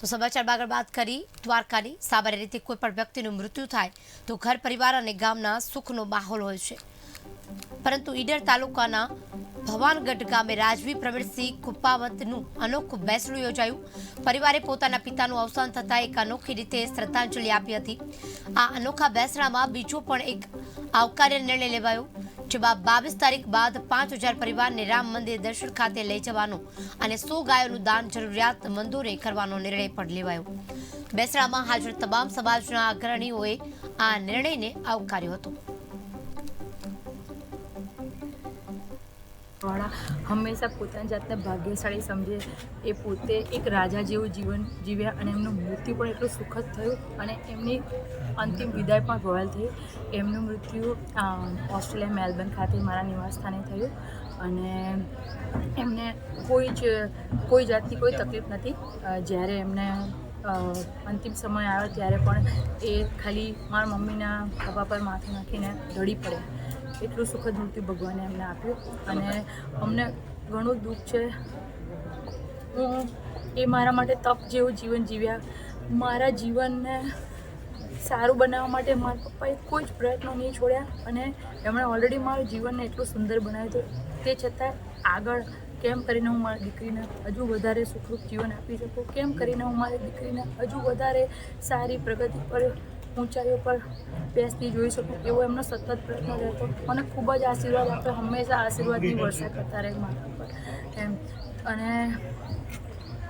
તો સમાચાર આગળ વાત કરી. દ્વારકાની સામાન્ય રીતે કોઈ પણ વ્યક્તિનું મૃત્યુ થાય તો ઘર, પરિવાર અને ગામના સુખનો માહોલ હોય છે. પરંતુ ઈડર તાલુકાના ભવાનગઢ ગામે રાજવી પ્રવીણસિંહ કુપાવતનું અનોખું બેસણું યોજાયું. પરિવારે પોતાના પિતાનું અવસાન થતાં એક અનોખી રીતે શ્રદ્ધાંજલિ આપી હતી. આ અનોખા બેસણામાં બીજો પણ એક આવકાર્ય નિર્ણય લેવાયો. જેમાં બાવીસ તારીખ બાદ પાંચ હજાર પરિવારને રામ મંદિર દર્શન ખાતે લઈ જવાનો અને સો ગાયોનું દાન જરૂરિયાતમંદોને કરવાનો નિર્ણય પણ લેવાયો. બેસરામાં હાજર તમામ સમાજના અગ્રણીઓએ આ નિર્ણયને આવકાર્યો હતો. વાળા હંમેશા પોતાની જાતને ભાગ્યશાળી સમજે. એ પોતે એક રાજા જેવું જીવન જીવ્યા અને એમનું મૃત્યુ પણ એટલું સુખદ થયું અને એમની અંતિમ વિદાય પણ રોયલ થઈ. એમનું મૃત્યુ ઓસ્ટ્રેલિયા મેલબર્ન ખાતે મારા નિવાસસ્થાને થયું અને એમને કોઈ જ, કોઈ જાતની કોઈ તકલીફ નથી. જ્યારે એમને અંતિમ સમય આવ્યો ત્યારે પણ એ ખાલી મારા મમ્મીના ખભા પર માથું નાખીને રડી પડ્યા. એટલું સુખદ મૃત્યુ ભગવાને એમને આપ્યું. અને અમને ઘણું દુઃખ છે. હું એ મારા માટે તપ જેવું જીવન જીવ્યા. મારા જીવનને સારું બનાવવા માટે મારા પપ્પાએ કોઈ જ પ્રયત્નો નહીં છોડ્યા. અને એમણે ઓલરેડી મારું જીવનને એટલું સુંદર બનાવ્યું હતું. તે છતાં આગળ કેમ કરીને હું મારી દીકરીને હજુ વધારે સુખરૂપ જીવન આપી શકું? કેમ કરીને હું મારી દીકરીને હજુ વધારે સારી પ્રગતિ પર ઊંચાઈઓ પર બેસતી જોઈ શકું, એવો એમનો સતત પ્રયત્ન રહેતો. મને ખૂબ જ આશીર્વાદ આપ્યો. હંમેશા આશીર્વાદની વર્ષા કરતા રહે મારા પર એમ. અને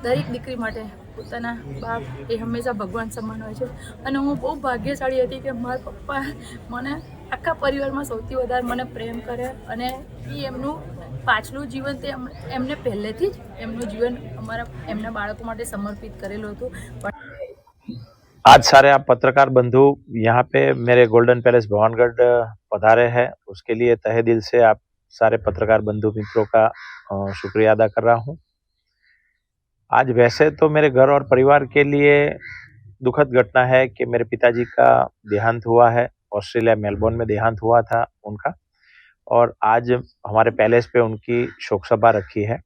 દરેક દીકરી માટે પોતાના બાપ એ હંમેશા ભગવાન સમાન હોય છે. અને હું બહુ ભાગ્યશાળી હતી કે મારા પપ્પા મને આખા પરિવારમાં સૌથી વધારે મને પ્રેમ કરે અને એ એમનું પાછલું જીવન તે એમ- એમને પહેલેથી જ એમનું જીવન અમારા, એમના બાળકો માટે સમર્પિત કરેલું હતું. પણ आज सारे आप पत्रकार बंधु यहाँ पे मेरे गोल्डन पैलेस भवानगढ़ पधारे हैं। उसके लिए तहे दिल से आप सारे पत्रकार बंधु मित्रों का शुक्रिया अदा कर रहा हूँ। आज वैसे तो मेरे घर और परिवार के लिए दुखद घटना है कि मेरे पिताजी का देहांत हुआ है ऑस्ट्रेलिया मेलबोर्न में देहांत हुआ था उनका और आज हमारे पैलेस पे उनकी शोक सभा रखी है।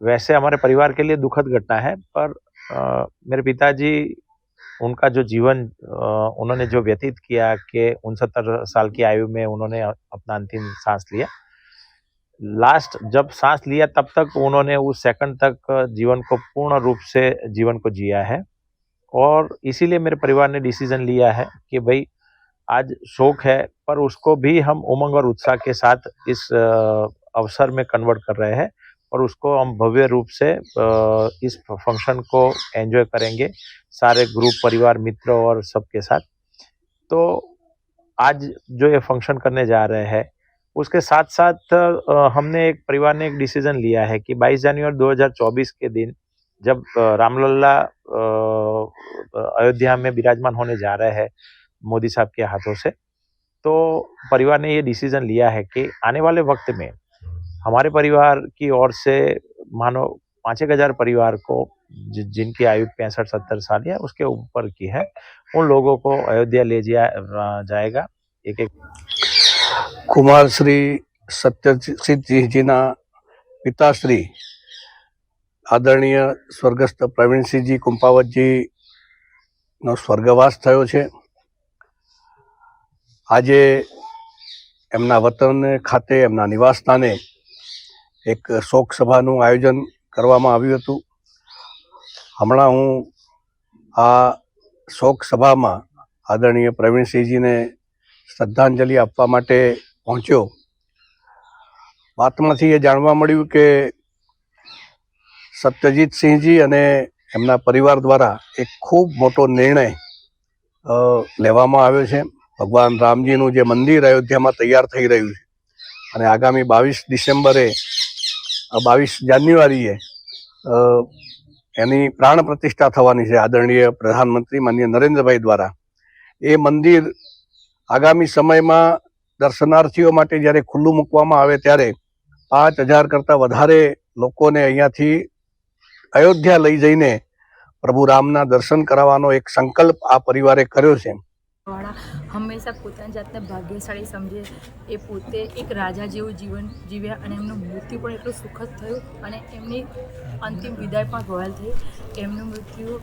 वैसे हमारे परिवार के लिए दुखद घटना है पर अ, मेरे पिताजी उनका जो जीवन उन्होंने जो व्यतीत किया कि उनसत्तर साल की आयु में उन्होंने अपना अंतिम सांस लिया। लास्ट जब सांस लिया, तब तक उन्होंने उस सेकंड तक जीवन को पूर्ण रूप से जीवन को जिया है। और इसीलिए मेरे परिवार ने डिसीज़न लिया है कि भाई, आज शोक है, पर उसको भी हम उमंग और उत्साह के साथ इस अवसर में कन्वर्ट कर रहे हैं। और उसको हम भव्य रूप से इस फ़ंक्शन को एंजॉय करेंगे, सारे ग्रुप परिवार, मित्र और सबके साथ। तो आज जो ये फ़ंक्शन करने जा रहे हैं, उसके साथ साथ हमने एक परिवार ने एक डिसीज़न लिया है कि 22 जनवरी 2024 के दिन जब रामलला अयोध्या में विराजमान होने जा रहे हैं मोदी साहब के हाथों से तो परिवार ने ये डिसीज़न लिया है कि आने वाले वक्त में हमारे परिवार की ओर से मानो पाँच एक हजार परिवार को जि- जिनकी आयु पैंसठ सत्तर साल या उसके ऊपर की है उन लोगों को अयोध्या ले जा जाएगा एक एक કુમાર શ્રી સત્યસિદ્ધજીના પિતાશ્રી આદરણીય સ્વર્ગસ્થ પ્રવીણસિંહજી કુંપાવતજી નો સ્વર્ગવાસ થયો છે આજે એમના વતન ખાતે એમના નિવાસસ્થાને એક શોક સભાનું આયોજન કરવામાં આવ્યું હતું. હમણાં હું આ શોક સભામાં આદરણીય પ્રવીણસિંહજીને શ્રદ્ધાંજલિ આપવા માટે પહોંચ્યો. વાતમાંથી એ જાણવા મળ્યું કે સત્યજીતસિંહજી અને એમના પરિવાર દ્વારા એક ખૂબ મોટો નિર્ણય લેવામાં આવ્યો છે. ભગવાન રામજીનું જે મંદિર અયોધ્યામાં તૈયાર થઈ રહ્યું છે અને આગામી બાવીસ ડિસેમ્બરે બાવીસ જાન્યુઆરીએ એની પ્રાણ પ્રતિષ્ઠા થવાની છે આદરણીય પ્રધાનમંત્રી માન્ય નરેન્દ્રભાઈ દ્વારા. એ મંદિર આગામી સમયમાં દર્શનાર્થીઓ માટે જ્યારે ખુલ્લું મૂકવામાં આવે ત્યારે પાંચ હજાર કરતાં વધારે લોકોને અહીંયાથી અયોધ્યા લઈ જઈને પ્રભુ રામના દર્શન કરાવવાનો એક સંકલ્પ આ પરિવારે કર્યો છે. વાળા હંમેશા પોતાની જાતને ભાગ્યશાળી સમજે. એ પોતે એક રાજા જેવું જીવન જીવ્યા અને એમનું મૃત્યુ પણ એટલું સુખદ થયું અને એમની અંતિમ વિદાય પણ રોયલ થઈ. એમનું મૃત્યુ